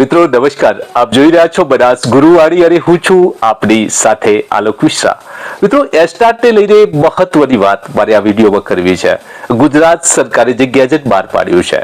મિત્રો, નમસ્કાર. આપ જોઈ રહ્યા છો બનાસ ગુરુવાણી અને હું છું આપની સાથે આલોક મિશ્રા. મિત્રો એસ્ટાર્ટને લઈને મહત્વની વાત મારે આ વિડીયોમાં કરવી છે. ગુજરાત સરકારે જે ગેજેટ બહાર પાડ્યું છે,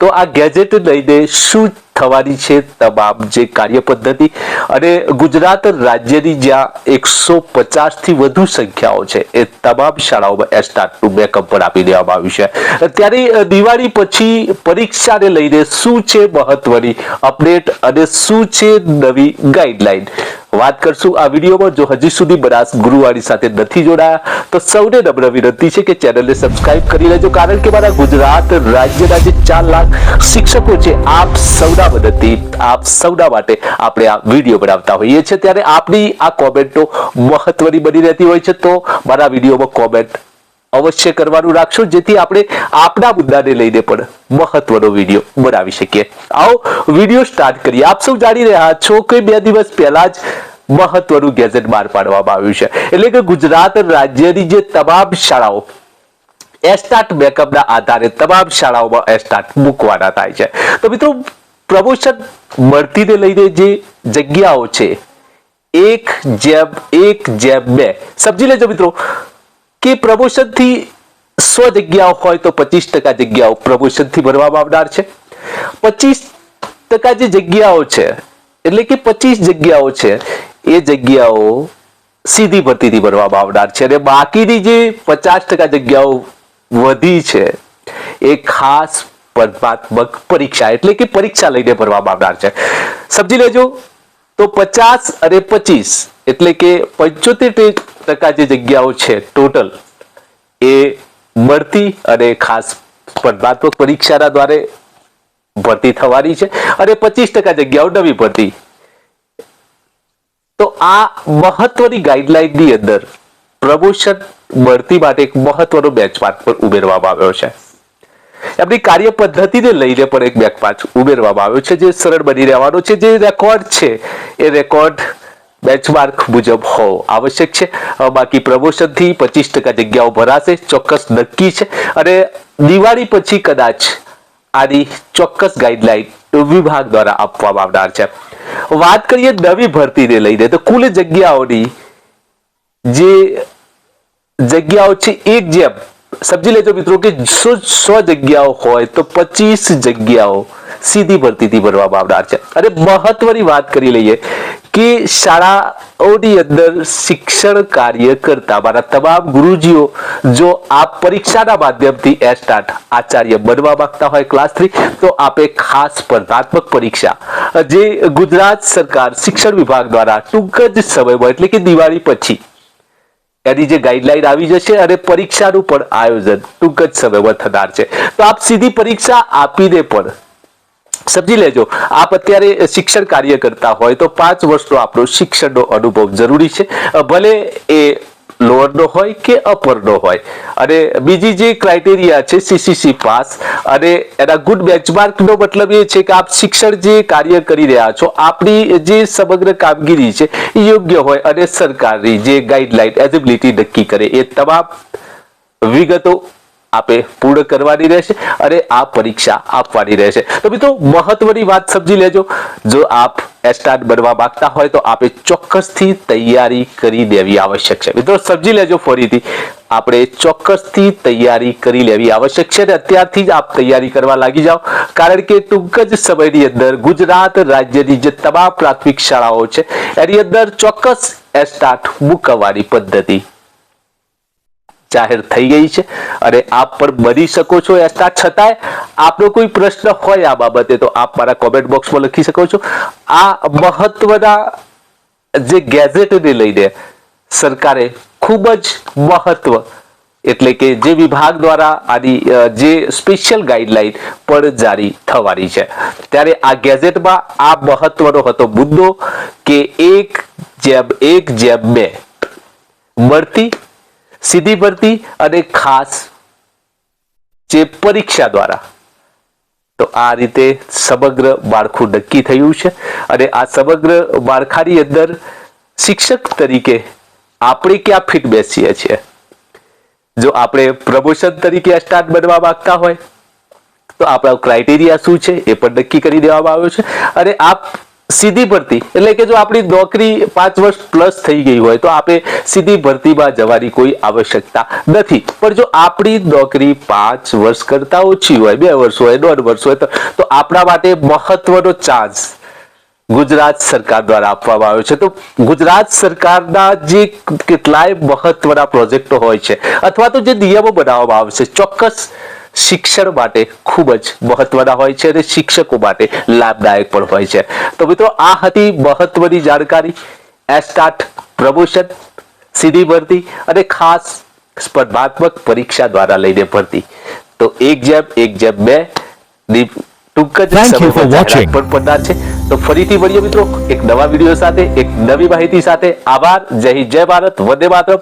તો આ ગેજેટ લઈને શું થવાની છે તમામ જે કાર્ય પદ્ધતિ અને ગુજરાત રાજ્યની જ્યાં એકસો પચાસથી વધુ સંખ્યાઓ છે એ તમામ શાળાઓમાં એસ્ટાર્ટનું બેકઅપ પણ આપી દેવામાં આવ્યું છે. ત્યારે દિવાળી પછી પરીક્ષાને લઈને શું છે મહત્વની અપડેટ અને શું છે નવી ગાઈડલાઈન વાત કરશું આ વિડીયોમાં, જો હજી સુધી બનાસ ગુરુવાણી સાથે નથી જોડાયા, તો સૌને નમ્ર વિનંતી છે કે ચેનલને સબસ્ક્રાઇબ કરી લેજો, કારણ કે મારા ગુજરાત રાજ્યના જે ચાર લાખ શિક્ષકો છે, આપ સૌના મદદથી, આપ સૌના માટે આપણે આ વીડિયો બનાવતા હોઈએ છીએ. ત્યારે આપની આ કોમેન્ટો મહત્વની બની રહેતી હોય છે. તો મારા વિડીયોમાં કોમેન્ટ અવશ્ય કરવાનું રાખશો, જેથી આપણે આપણા મુદ્દાને લઈને પણ મહત્વનો વીડિયો બનાવી શકીએ. આવો વીડિયો સ્ટાર્ટ કરીએ. આપ સૌ જાણી રહ્યા છો કે બે દિવસ પહેલા જ મહત્વનું ગેઝેટ બહાર પાડવામાં આવ્યું છે. એટલે કે ગુજરાત રાજ્યની જે તમામ શાળાઓ એસ્ટાર્ટ બેકઅપના આધારે તમામ શાળાઓમાં એસ્ટાર્ટ મૂકવાના થાય છે. તો મિત્રો, પ્રમોશન મળતીને લઈને જે જગ્યાઓ છે, એક જેમ એક જેમ બે. સમજી લેજો મિત્રો કે પ્રમોશનથી સો જગ્યાઓ હોય તો પચીસ ટકા જગ્યાઓ પ્રમોશનથી ભરવામાં આવનાર છે. પચીસ ટકા જે જગ્યાઓ છે, એટલે કે પચીસ જગ્યાઓ છે, એ જગ્યાઓ સીધી ભરતીથી ભરવામાં આવનાર છે. અને બાકીની જે પચાસ ટકા જગ્યાઓ વધી છે, એ ખાસ સ્પર્ધાત્મક પરીક્ષા, એટલે કે પરીક્ષા લઈને ભરવામાં આવનાર છે. સમજી લેજો તો પચાસ અને પચીસ, એટલે કે પંચોતેર ટકા જે જગ્યાઓ છે ટોટલ એ મળતી અને ખાસ સ્પર્ધાત્મક પરીક્ષાના દ્વારે ભરતી થવાની છે અને પચીસ ટકા જગ્યાઓ નવી ભરતી. તો આ મહત્વની ગાઈડલાઈનની અંદર પ્રમોશન ભરતી માટે એક મહત્વનો બેચમાર્ક પણ ઉમેરવામાં આવ્યો છે. એમની કાર્ય પદ્ધતિને લઈને પણ એક બેકપાચ ઉમેરવામાં આવ્યો છે, જે સરળ બની રહેવાનો છે, જે રેકોર્ડ છે, એ રેકોર્ડ બેચમાર્ક મુજબ હોવો આવશ્યક છે. બાકી પ્રમોશનથી પચીસ ટકા જગ્યાઓ ભરાશે, ચોક્કસ નક્કી છે. અને દિવાળી પછી કદાચ આની ચોક્કસ ગાઈડલાઈન વિભાગ દ્વારા આપવામાં આવનાર છે. વાત કરીએ નવી ભરતીને લઈને, તો કુલ જગ્યાઓની જે જગ્યાઓ છે, એક જેમ સમજી લેજો મિત્રો કે સો સો જગ્યાઓ હોય તો પચીસ જગ્યાઓ સીધી ભરતીથી ભરવામાં આવનાર છે. અને મહત્વની વાત કરી લઈએ કે શાળાઓની અંદર શિક્ષણ કાર્ય કરતા મારા તમામ ગુરુજીઓ જો આપ પરીક્ષાના માધ્યમથી એસ્ટાર્ટ આચાર્ય બનવા માંગતા હોય ક્લાસ થ્રી તો આપે ખાસ સ્પર્ધાત્મક પરીક્ષા. જે ગુજરાત સરકાર શિક્ષણ વિભાગ દ્વારા ટૂંક જ સમયમાં એટલે કે દિવાળી પછી એની જે ગાઈડલાઈન આવી જશે અને પરીક્ષાનું પણ આયોજન ટૂંક જ સમયમાં થનાર છે. તો આપ સીધી પરીક્ષા આપીને પણ સમજી લેજો, આપ અત્યારે શિક્ષણ કાર્ય કરતા હોય તો પાંચ વર્ષનો આપણો શિક્ષણનો અનુભવ જરૂરી છે. ભલે એ લોઅરનો હોય કે અપરનો હોય? અને બીજી જે ક્રાઇટેરિયા છે સીસીસી પાસ અને એના ગુડ બેન્ચમાર્કનો મતલબ એ છે કે આપ શિક્ષણ જે કાર્ય કરી રહ્યા છો, આપની જે સમગ્ર કામગીરી છે એ યોગ્ય હોય અને સરકારની જે ગાઈડલાઈન એલિબિલિટી નક્કી કરે એ તમામ વિગતો આપે પૂર્ણ કરવાની રહેશે અને આ પરીક્ષા આપવાની રહેશે. તો મિત્રો, મહત્વની વાત સમજી લેજો. જો આપ એસ્ટાર્ટ બનવા માંગતા હોય તો આપે ચોક્કસથી તૈયારી કરી દેવી આવશ્યક છે. મિત્રો, સમજી લેજો ફરીથી. આપણે ચોક્કસથી તૈયારી કરી લેવી આવશ્યક છે અને અત્યારથી જ આપ તૈયારી કરવા લાગી જાઓ. કારણ કે ટૂંક જ સમયની અંદર ગુજરાત રાજ્યની જે તમામ પ્રાથમિક શાળાઓ છે, એની અંદર ચોક્કસ એસ્ટાર્ટ મૂકવાની પદ્ધતિ જાહેર થઈ ગઈ છે. અને આપ પણ બની શકો છો. એસ્ટા છતાંય આપનો કોઈ પ્રશ્ન હોય આ બાબતે, તો આપ મારા કોમેન્ટ બોક્સમાં લખી શકો છો. આ મહત્વના જે ગેઝેટને લઈને સરકારે ખૂબ જ મહત્વ, એટલે કે જે વિભાગ દ્વારા આની જે સ્પેશિયલ ગાઈડલાઈન પણ જારી થવાની છે. ત્યારે આ ગેઝેટમાં આ મહત્વનો હતો મુદ્દો કે એક જેમ એક જેમ બે મળતી સીધી ભરતી અને ખાસ જે પરીક્ષા દ્વારા. તો આ રીતે સમગ્ર માળખું નક્કી થયું છે અને આ સમગ્ર માળખાની અંદર શિક્ષક તરીકે આપણે ક્યાં ફિટ બેસીએ છીએ? જો આપણે પ્રમોશન તરીકે સ્ટાર્ટ બનવા માંગતા હોય, તો આપણા ક્રાઇટેરિયા શું છે એ પણ નક્કી કરી દેવામાં આવ્યો છે. અને આપ સીધી ભરતી. એટલે કે જો આપણી નોકરી પાંચ વર્ષ પ્લસ થઈ ગઈ હોય, તો આપણે સીધી ભરતીમાં જવાની કોઈ આવશ્યકતા નથી. પણ જો આપણી નોકરી પાંચ વર્ષ કરતા ઓછી હોય, બે વર્ષ હોય, દોઢ વર્ષ હોય, તો આપણા માટે મહત્વનો ચાન્સ ગુજરાત સરકાર દ્વારા આપવામાં આવ્યો છે. તો ગુજરાત સરકારના જે કેટલાય મહત્વના પ્રોજેક્ટો હોય છે, અથવા તો જે નિયમો બનાવવામાં આવે છે, ચોક્કસ શિક્ષણ માટે ખૂબ જ મહત્વના હોય છે અને શિક્ષકો માટે લાભદાયક પણ હોય છે. તો મિત્રો આ હતી મહત્વની જાણકારી. એસ્ટાટ પ્રમોશન સીધી ભરતી અને ખાસ સ્પર્ધાત્મક પરીક્ષા દ્વારા લઈને ભરતી. તો એક જેમ એક જેમ બે. ટૂંક જ સમયમાં પણ પડનાર છે. તો ફરીથી મળીએ મિત્રો એક નવા વીડિયો સાથે એક નવી માહિતી સાથે. આભાર. જય હિન્દ જય ભારત. વંદે માતરમ.